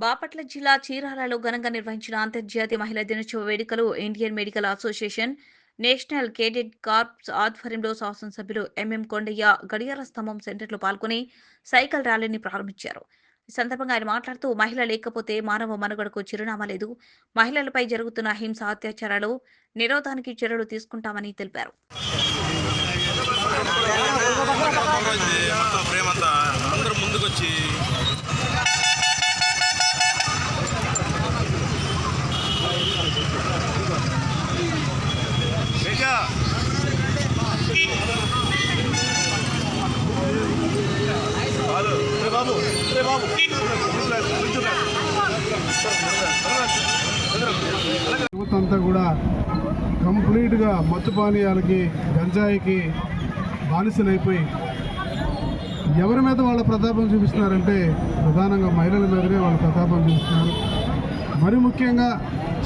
బాపట్ల జిల్లా చీరాలలో ఘనంగా నిర్వహించిన అంతర్జాతీయ మహిళా దినోత్సవ వేడుకలు Indian medical association national cadet corps ఆధ్వర్యంలో శాసనసభ్యులు ఎంఎం కొండయ్య గడియార స్తంభం సెంటర్లో పాల్గొని సైకిల్ ర్యాలీని ప్రారంభించారు. ఈ సందర్భంగా ఆయన మాట్లాడుతూ మహిళ లేకపోతే మానవ మనుగడకు చిరునామా లేదు. మహిళలపై జరుగుతున్న హింస అత్యాచారాలు నిరోధానికి చర్యలు తీసుకుంటామని తెలిపారు. ప్రేమంతా అందరూ ముందుకొచ్చి యువత అంతా కూడా కంప్లీట్గా మత్తు పానీయాలకి గంజాయికి బానిసలైపోయి ఎవరి మీద వాళ్ళ ప్రతాపం చూపిస్తున్నారంటే ప్రధానంగా మహిళల మీదనే వాళ్ళ ప్రతాపం చూపిస్తున్నారు. మరి ముఖ్యంగా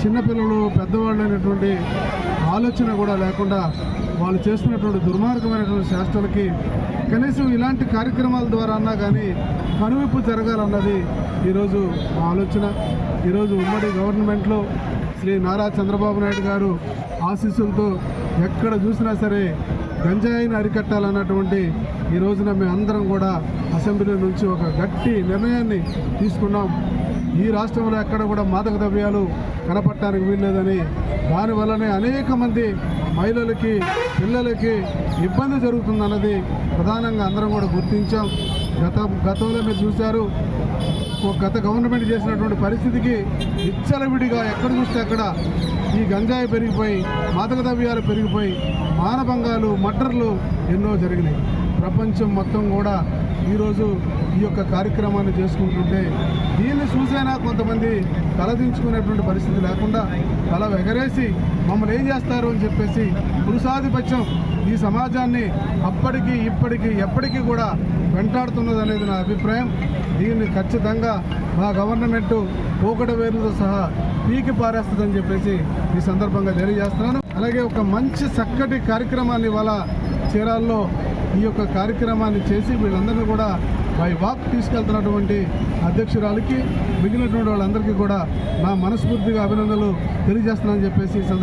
చిన్నపిల్లలు పెద్దవాళ్ళు అనేటువంటి ఆలోచన కూడా లేకుండా వాళ్ళు చేస్తున్నటువంటి దుర్మార్గమైనటువంటి శాస్త్రాలకి కనీసం ఇలాంటి కార్యక్రమాల ద్వారా అన్నా కానీ కనువిప్పు జరగాలన్నది ఈరోజు ఆలోచన. ఈరోజు ఉమ్మడి గవర్నమెంట్లో శ్రీ నారా చంద్రబాబు నాయుడు గారు ఆశీస్సులతో ఎక్కడ చూసినా సరే గంజాయిని అరికట్టాలన్నటువంటి ఈ రోజున మేము అందరం కూడా అసెంబ్లీ నుంచి ఒక గట్టి నిర్ణయాన్ని తీసుకున్నాం. ఈ రాష్ట్రంలో ఎక్కడ కూడా మాదక ద్రవ్యాలు కనపడటానికి వీల్లేదని దానివల్లనే అనేక మంది మహిళలకి పిల్లలకి ఇబ్బంది జరుగుతుందన్నది ప్రధానంగా అందరం కూడా గుర్తించాం. గత గతంలో మీరు చూశారు గత గవర్నమెంట్ చేసినటువంటి పరిస్థితికి విచ్చలవిడిగా ఎక్కడ చూస్తే అక్కడ ఈ గంజాయి పెరిగిపోయి మాదక ద్రవ్యాలు పెరిగిపోయి మానభంగాలు మటర్లు ఎన్నో జరిగినాయి. ప్రపంచం మొత్తం కూడా ఈరోజు ఈ యొక్క కార్యక్రమాన్ని చేసుకుంటుంటే దీన్ని చూసైనా కొంతమంది తలదించుకునేటువంటి పరిస్థితి లేకుండా తల ఎగరేసి మమ్మల్ని ఏం చేస్తారు అని చెప్పేసి పురుషాధిపత్యం ఈ సమాజాన్ని అప్పటికి ఇప్పటికి ఎప్పటికీ కూడా వెంటాడుతున్నది అనేది నా అభిప్రాయం. దీన్ని ఖచ్చితంగా మా గవర్నమెంట్ పోకడ వేరులతో సహా పీకి పారేస్తుందని చెప్పేసి ఈ సందర్భంగా తెలియజేస్తున్నాను. అలాగే ఒక మంచి చక్కటి కార్యక్రమాన్ని ఇవాళ చీరాల్లో ఈ యొక్క కార్యక్రమాన్ని చేసి వీళ్ళందరినీ కూడా బై వాక్ తీసుకెళ్తున్నటువంటి అధ్యక్షురాలకి మిగిలినటువంటి వాళ్ళందరికీ కూడా నా మనస్ఫూర్తిగా అభినందనలు తెలియజేస్తున్నానని చెప్పేసి